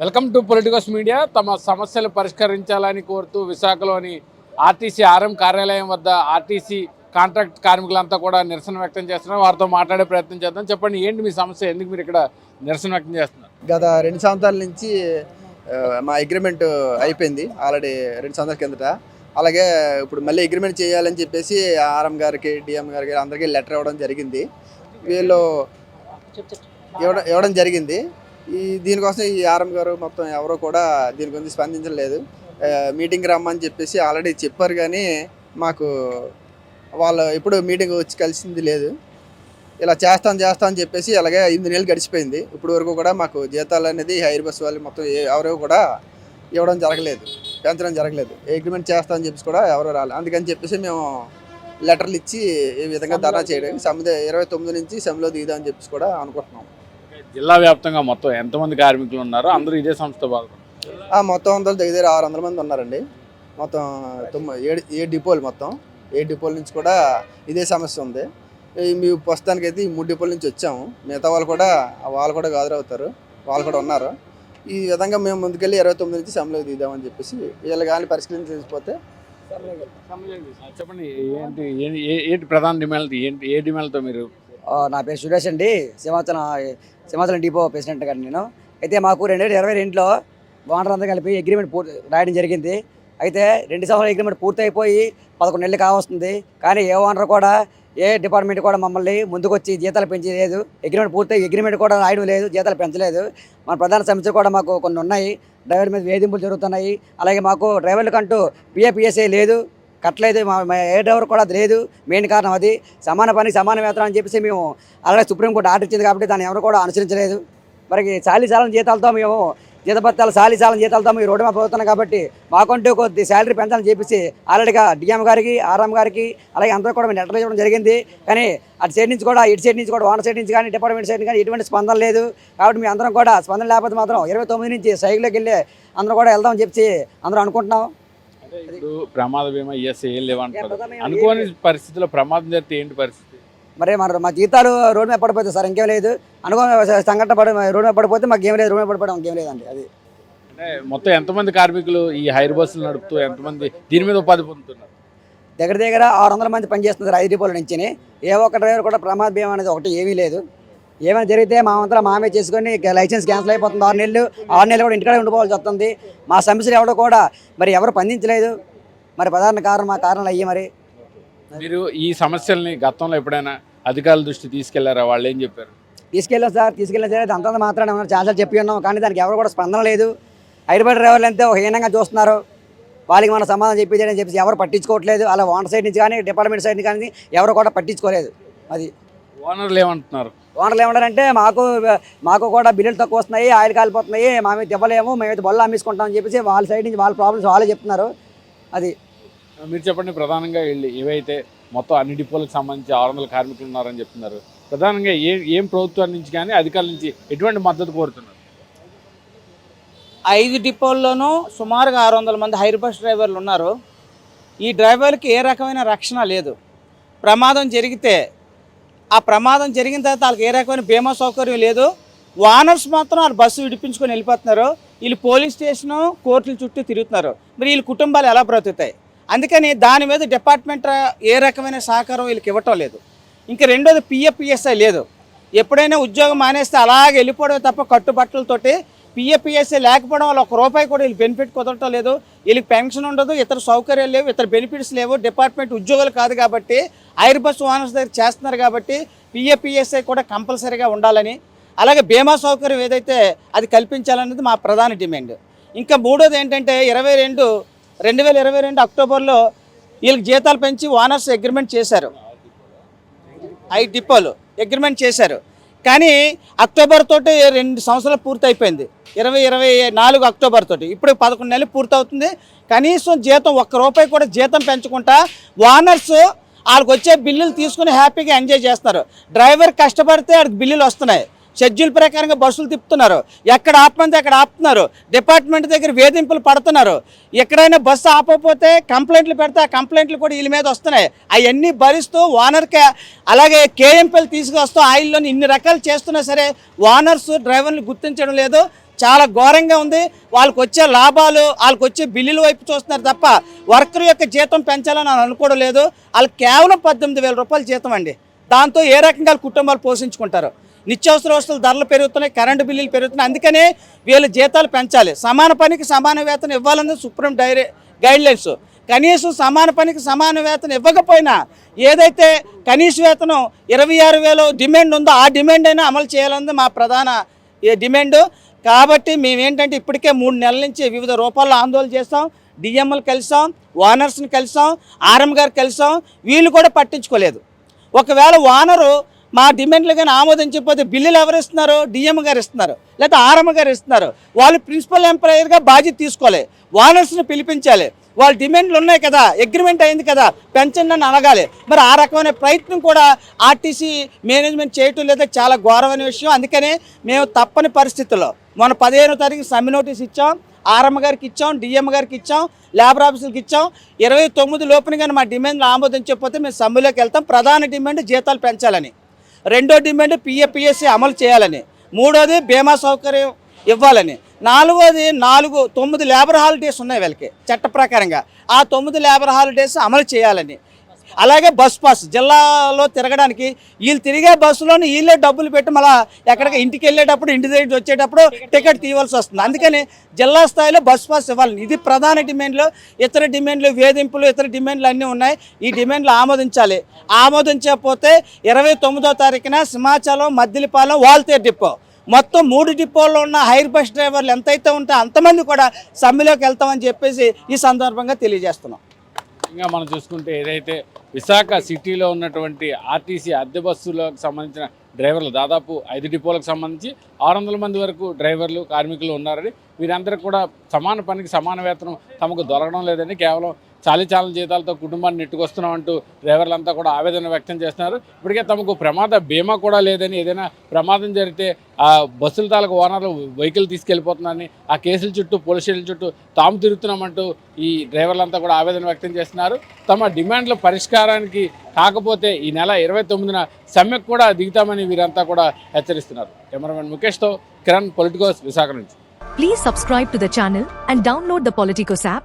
Welcome to politicals media. తమ సమస్యలు పరిష్కరించాలని కోరుతూ విశాఖలోని ఆర్టీసీ ఆర్ఎం కార్యాలయం వద్ద ఆర్టీసీ కాంట్రాక్ట్ కార్మికులంతా కూడా నిరసన వ్యక్తం చేస్తున్నారు. వారితో మాట్లాడే ప్రయత్నం చేద్దాం. చెప్పండి ఏంటి మీ సమస్య? ఎందుకు మీరు ఇక్కడ నిరసన వ్యక్తం చేస్తున్నారు? గత రెండు సంవత్సరాల నుంచి మా అగ్రిమెంట్ అయిపోయింది. ఆల్రెడీ రెండు సంవత్సరాల కిందట. అలాగే ఇప్పుడు మళ్ళీ అగ్రిమెంట్ చేయాలని చెప్పేసి ఆర్ఎం గారికి డిఎం గారికి అందరికీ లెటర్ ఇవ్వడం జరిగింది. వీళ్ళు ఇవ్వడం ఇవ్వడం జరిగింది. ఈ దీనికోసం ఈ ఆర్ఎం గారు మొత్తం ఎవరో కూడా దీని గురించి స్పందించలేదు. మీటింగ్కి రమ్మని చెప్పేసి ఆల్రెడీ చెప్పారు కానీ మాకు వాళ్ళు ఎప్పుడు మీటింగ్ వచ్చి కలిసింది లేదు. ఇలా చేస్తాం చేస్తాం అని చెప్పేసి అలాగే ఎనిమిది నెలలు గడిచిపోయింది. ఇప్పుడు వరకు కూడా మాకు జీతాలు అనేది హైర్ బస్ వాళ్ళు మొత్తం ఎవరు కూడా ఇవ్వడం జరగలేదు. పెంచడం జరగలేదు. అగ్రిమెంట్ చేస్తాం అని చెప్పేసి కూడా ఎవరు రాలేదు అందుకని చెప్పేసి మేము లెటర్లు ఇచ్చి ఈ విధంగా ధర్నా చేయడం. సముద ఇరవై తొమ్మిది నుంచి సెమ్లో దిగుదాం అని చెప్పేసి కూడా అనుకుంటున్నాం. జిల్లా వ్యాప్తంగా మొత్తం ఎంతమంది కార్మికులు ఉన్నారు? అందరూ ఇదే సంస్థ మొత్తం వందలు దగ్గర ఆరు వందల మంది ఉన్నారండి. మొత్తం తొమ్మిది ఏడు ఏ డిపోలు మొత్తం. ఏ డిపోల నుంచి కూడా ఇదే సమస్య ఉంది. మీ ప్రస్తుతానికి అయితే ఈ మూడు డిపోల నుంచి వచ్చాము. మిగతా వాళ్ళు కూడా వాళ్ళు కూడా హాజరవుతారు వాళ్ళు కూడా ఉన్నారు. ఈ విధంగా మేము ముందుకెళ్ళి ఇరవై తొమ్మిది నుంచి సెమ్లోకి దిగుదామని చెప్పేసి వీళ్ళు కానీ పరిష్కరించకపోతే చెప్పండి ఏంటి ఏంటి ప్రధాన డిమాండ్ ఏంటి ఏ డిమాండ్తో మీరు? ఆ, నా పేరు సురేష్ అండి. సింహాచలం సింహాచలం డిపో ప్రెసిడెంట్ గారు నేను. అయితే మాకు రెండు వేల ఇరవై రెండులో ఓనర్ అంతా కలిపి అగ్రిమెంట్ పూర్తి రాయడం జరిగింది. అయితే రెండు సంవత్సరాల అగ్రిమెంట్ పూర్తి అయిపోయి పదకొండు నెలలు కావస్తుంది. కానీ ఏ ఓనర్ కూడా ఏ డిపార్ట్మెంట్ కూడా మమ్మల్ని ముందుకొచ్చి జీతాలు పెంచలేదు. అగ్రిమెంట్ పూర్తి అగ్రిమెంట్ కూడా రాయడం లేదు జీతాలు పెంచలేదు. మన ప్రధాన సమస్య కూడా మాకు కొన్ని ఉన్నాయి. డ్రైవర్ మీద వేధింపులు జరుగుతున్నాయి. అలాగే మాకు డ్రైవర్లకంటూ పిఏపిఎస్ఏ లేదు. కట్టలేదు. మా ఏ డ్రైవర్ కూడా అది లేదు. మెయిన్ కారణం అది. సమాన పనికి సమాన వేతనం అని చెప్పేసి మేము అలాగే సుప్రీంకోర్టు ఆర్డర్ ఇచ్చింది కాబట్టి దాన్ని ఎవరు కూడా అనుసరించలేదు. మరి చాలీ చాలని జీతాలతో మేము జీతభత్తాలు చాలీ చాలని జీతాలతో మేము రోడ్డు మీద పోతున్నాం కాబట్టి మాకంటూ కొద్ది శాలరీ పెంచాలని చెప్పేసి ఆల్రెడీగా డిఎం గారికి ఆర్ఎం గారికి అలాగే అందరూ కూడా మేము లెటర్లు ఇవ్వడం జరిగింది. కానీ అటు సైడ్ నుంచి కూడా ఇటు సైడ్ నుంచి కూడా ఓనర్ సైడ్ నుంచి కానీ డిపార్ట్మెంట్ సైడ్ కానీ ఎటువంటి స్పందన లేదు. కాబట్టి మేము అందరం కూడా స్పందన లేకపోతే మాత్రం ఇరవై తొమ్మిది నుంచి సైకిల్లోకి వెళ్ళి అందరూ కూడా వెళ్దామని చెప్పి అందరూ అనుకుంటున్నాం. ప్రమాద బీమా ఈఎస్ఐ ఏం లేవంటారు. అనుకోని పరిస్థితుల్లో ప్రమాదం జరిగితే ఏంటి పరిస్థితి? మరి మన మా జీతాలు రోడ్డు మీద పడిపోతే సార్ ఇంకేం లేదు. అనుకోని సంఘటన పడి రోడ్డు మీద పడిపోతే మాకు ఏం లేదు రోడ్డు మీద పడిపోవడం ఇంకేం లేదండి అది. అంటే మొత్తం ఎంతమంది కార్మికులు ఈ హైర్ బస్సులు నడుపుతూ ఎంతమంది దీని మీద ఉపాధి పొందుతున్నారు? దగ్గర దగ్గర ఆరు వందల మంది పనిచేస్తున్నారు ఐదు డిపోల నుంచి ఏ ఒక్క డ్రైవర్ కూడా ప్రమాద బీమా అనేది ఒకటి ఏమీ లేదు. ఏమైనా జరిగితే మా అంతా మామే చేసుకొని లైసెన్స్ క్యాన్సిల్ అయిపోతుంది ఆరు నెలలు. ఆరు నెలలు కూడా ఇంటికాడే ఉండిపోవాల్సి వస్తుంది. మా సమస్యలు ఎవడో కూడా మరి ఎవరు స్పందించలేదు. మరి ప్రధాన కారణం మా కారణాలు అయ్యి మరి మీరు ఈ సమస్యల్ని గతంలో ఎప్పుడైనా అధికారుల దృష్టి తీసుకెళ్ళారా? వాళ్ళు ఏం చెప్పారు? తీసుకెళ్ళాం సార్ తీసుకెళ్ళిన సరే. అంతంత మాత్రాన్ని ఏమన్నా చాలాసార్లు చెప్పి ఉన్నాం. కానీ దానికి ఎవరు కూడా స్పందన లేదు. హైదరాబాద్ డ్రైవర్లు అంతే ఒక హీనంగా చూస్తున్నారు. వాళ్ళకి మన సమాధానం చెప్పేది అని చెప్పేసి ఎవరు పట్టించుకోవట్లేదు. అలా ఓనర్ సైడ్ నుంచి కానీ డిపార్ట్మెంట్ సైడ్ నుంచి కానీ ఎవరు కూడా పట్టించుకోలేదు. అది. ఓనర్లు ఏమంటున్నారు? ఓనర్లు ఏమంటారంటే మాకు మాకు కూడా బిల్లులు తక్కువ వస్తున్నాయి ఆయిల్ కాలిపోతున్నాయి మా మీద ఇవ్వలేము మేమైతే బొల్ల అమ్మేసుకుంటాం అని చెప్పేసి వాళ్ళ సైడ్ నుంచి వాళ్ళ ప్రాబ్లమ్స్ వాళ్ళే చెప్తున్నారు. అది. మీరు చెప్పండి ప్రధానంగా వీళ్ళు ఏవైతే మొత్తం అన్ని డిపోలకు సంబంధించి ఆరు వందల కార్మికులు ఉన్నారని చెప్తున్నారు. ప్రధానంగా ఏ ఏం ప్రభుత్వం నుంచి కానీ అధికారుల నుంచి ఎటువంటి మద్దతు కోరుతున్నారు? ఐదు డిపోల్లోనూ సుమారుగా ఆరు వందల మంది హైర్ బస్ డ్రైవర్లు ఉన్నారు. ఈ డ్రైవర్లకి ఏ రకమైన రక్షణ లేదు. ప్రమాదం జరిగితే ఆ ప్రమాదం జరిగిన తర్వాత వాళ్ళకి ఏ రకమైన బీమా సౌకర్యం లేదు. వానర్స్ మాత్రం వాళ్ళు బస్సు విడిపించుకొని వెళ్ళిపోతున్నారు. వీళ్ళు పోలీస్ స్టేషను కోర్టుల చుట్టూ తిరుగుతున్నారు. మరి వీళ్ళ కుటుంబాలు ఎలా బ్రతుకుతాయి? అందుకని దాని మీద డిపార్ట్మెంట్ ఏ రకమైన సహకారం వీళ్ళకి ఇవ్వటం లేదు. ఇంకా రెండోది పిఎఫ్పిఎస్ఐ లేదు. ఎప్పుడైనా ఉద్యోగం మానేస్తే అలాగే వెళ్ళిపోవడం తప్ప కట్టుబట్టలతోటి పిఎఫ్పిఎస్ఐ లేకపోవడం వల్ల ఒక రూపాయి కూడా వీళ్ళు బెనిఫిట్ కుదరటం లేదు. వీళ్ళకి పెన్షన్ ఉండదు ఇతర సౌకర్యాలు లేవు ఇతర బెనిఫిట్స్ లేవు. డిపార్ట్మెంట్ ఉద్యోగాలు కాదు కాబట్టి ఐర్ బస్ ఓనర్స్ దగ్గర చేస్తున్నారు కాబట్టి పిఎఫ్పిఎస్ఐ కూడా కంపల్సరీగా ఉండాలని. అలాగే బీమా సౌకర్యం ఏదైతే అది కల్పించాలన్నది మా ప్రధాన డిమాండ్. ఇంకా మూడోది ఏంటంటే ఇరవై రెండు రెండు వేల ఇరవై రెండు అక్టోబర్లో వీళ్ళకి జీతాలు పెంచి ఓనర్స్ అగ్రిమెంట్ చేశారు. ఐదు డిపోలు అగ్రిమెంట్ చేశారు. కానీ అక్టోబర్ తోటి రెండు సంవత్సరాలు పూర్తి అయిపోయింది ఇరవై ఇరవై నాలుగు అక్టోబర్ తోటి. ఇప్పుడు పదకొండు నెలలు పూర్తవుతుంది. కనీసం జీతం ఒక్క రూపాయి కూడా జీతం పెంచకుండా ఓనర్స్ వాళ్ళకి వచ్చే బిల్లులు తీసుకుని హ్యాపీగా ఎంజాయ్ చేస్తున్నారు. డ్రైవర్ కష్టపడితే వాడికి బిల్లులు వస్తున్నాయి. షెడ్యూల్ ప్రకారంగా బస్సులు తిప్పుతున్నారు. ఎక్కడ ఆపమంటే అక్కడ ఆపుతున్నారు. డిపార్ట్మెంట్ దగ్గర వేధింపులు పడుతున్నారు. ఎక్కడైనా బస్సు ఆపకపోతే కంప్లైంట్లు పెడితే ఆ కంప్లైంట్లు కూడా వీళ్ళ మీద వస్తున్నాయి. అవన్నీ భరిస్తూ ఓనర్కి అలాగే కేఎంపీలు తీసుకొస్తూ ఆయిల్లోని ఇన్ని రకాలు చేస్తున్నా సరే ఓనర్స్ డ్రైవర్లు గుర్తించడం లేదు. చాలా ఘోరంగా ఉంది. వాళ్ళకి వచ్చే లాభాలు వాళ్ళకి వచ్చే బిల్లుల వైపు చూస్తున్నారు తప్ప వర్కర్ యొక్క జీతం పెంచాలని అనుకోవడం లేదు. వాళ్ళు కేవలం పద్దెనిమిది వేల రూపాయల జీతం అండి. దాంతో ఏ రకంగా వాళ్ళ కుటుంబాలు పోషించుకుంటారు? నిత్యావసర వస్తువుల ధరలు పెరుగుతున్నాయి కరెంటు బిల్లులు పెరుగుతున్నాయి. అందుకనే వీళ్ళ జీతాలు పెంచాలి. సమాన పనికి సమాన వేతనం ఇవ్వాలన్నది సుప్రీం డైరీ గైడ్లైన్స్. కనీసం సమాన పనికి సమాన వేతనం ఇవ్వకపోయినా ఏదైతే కనీస వేతనం ఇరవై ఆరు వేలు డిమాండ్ ఉందో ఆ డిమాండ్ అయినా అమలు చేయాలన్నది మా ప్రధాన డిమాండ్. కాబట్టి మేమేంటంటే ఇప్పటికే మూడు నెలల నుంచి వివిధ రూపాల్లో ఆందోళన చేస్తాం. డిఎంఎల్ కలిసాం ఓనర్స్ని కలిసాం ఆర్ఎం గారు కలిసాం వీళ్ళు కూడా పట్టించుకోలేదు. ఒకవేళ ఓనరు మా డిమాండ్లు కానీ ఆమోదించకపోతే బిల్లులు ఎవరు ఇస్తున్నారు డిఎం గారు ఇస్తున్నారు. లేకపోతే ఆర్ఎం గారు ఇస్తున్నారు. వాళ్ళు ప్రిన్సిపల్ ఎంప్లాయర్గా బాధ్యత తీసుకోవాలి. ఓనర్స్ని పిలిపించాలి. వాళ్ళ డిమాండ్లు ఉన్నాయి కదా. అగ్రిమెంట్ అయింది కదా. పెంచండి అని అనగాలి మరి ఆ రకమైన ప్రయత్నం కూడా ఆర్టీసీ మేనేజ్మెంట్ చేయటం లేదా చాలా ఘోరమైన విషయం. అందుకనే మేము తప్పని పరిస్థితుల్లో మన పదిహేనో తారీఖు సమ్మె నోటీస్ ఇచ్చాం. ఆర్ఎం గారికి ఇచ్చాం. డిఎం గారికి ఇచ్చాం. లేబర్ ఆఫీసులకు ఇచ్చాం. ఇరవై తొమ్మిది లోపున కానీ మా డిమాండ్లు ఆమోదించకపోతే మేము సమ్మెలోకి వెళ్తాం. ప్రధాన డిమాండ్ జీతాలు పెంచాలని. రెండో డిమాండ్ పిఎపిఎస్సి అమలు చేయాలని. మూడోది బీమా సౌకర్యం ఇవ్వాలని. నాలుగోది నాలుగు తొమ్మిది లేబర్ హాలిడేస్ ఉన్నాయి వీళ్ళకి చట్ట ప్రకారంగా. ఆ తొమ్మిది లేబర్ హాలిడేస్ అమలు చేయాలని. అలాగే బస్ పాస్ జిల్లాలో తిరగడానికి వీళ్ళు తిరిగే బస్సులోని వీళ్ళే డబ్బులు పెట్టి మళ్ళీ ఎక్కడికి ఇంటికి వెళ్ళేటప్పుడు ఇంటి దగ్గర వచ్చేటప్పుడు టికెట్ తీయవలసి వస్తుంది. అందుకని జిల్లా స్థాయిలో బస్ పాస్ ఇవ్వాలి ఇది ప్రధాన డిమాండ్లు ఇతర డిమాండ్లు వేధింపులు ఇతర డిమాండ్లు అన్నీ ఉన్నాయి. ఈ డిమాండ్లు ఆమోదించాలి. ఆమోదించకపోతే ఇరవై తొమ్మిదో తారీఖున సింహాచలం మద్దిలిపాలెం వాల్తేరు డిపో. మొత్తం మూడు డిపోల్లో ఉన్న హైర్ బస్ డ్రైవర్లు ఎంతైతే ఉంటే అంతమంది కూడా సమ్మెలోకి వెళ్తామని చెప్పేసి ఈ సందర్భంగా తెలియజేస్తున్నాం. ముఖ్యంగా మనం చూసుకుంటే ఏదైతే విశాఖ సిటీలో ఉన్నటువంటి ఆర్టీసీ అద్దె బస్సులకు సంబంధించిన డ్రైవర్లు దాదాపు ఐదు డిపోలకు సంబంధించి ఆరు వందల మంది వరకు డ్రైవర్లు కార్మికులు ఉన్నారని వీరందరూ కూడా సమాన పనికి సమాన వేతనం తమకు దొరకడం లేదని కేవలం చాలీ చాలని జీతాలతో కుటుంబాన్ని నెట్టుకొస్తున్నాం అంటూ డ్రైవర్లంతా కూడా ఆవేదన వ్యక్తం చేస్తున్నారు. ఇప్పటికే తమకు ప్రమాద బీమా కూడా లేదని ఏదైనా ప్రమాదం జరిగితే ఆ బస్సుల తాలకు ఓనర్లు వెహికల్ తీసుకెళ్ళిపోతున్నారని ఆ కేసుల చుట్టూ పోలీస్ స్టేషన్ చుట్టూ తాము తిరుగుతున్నామంటూ ఈ డ్రైవర్లంతా కూడా ఆవేదన వ్యక్తం చేస్తున్నారు. తమ డిమాండ్ల పరిష్కారానికి కాకపోతే ఈ నెల ఇరవై తొమ్మిదిన సమ్మెకు కూడా దిగుతామని వీరంతా కూడా హెచ్చరిస్తున్నారు. కెమెరామెన్ ముఖేష్తో కిరణ్ పొలిటికోస్ విశాఖ నుంచి. Please subscribe to the channel and download the Politicos app.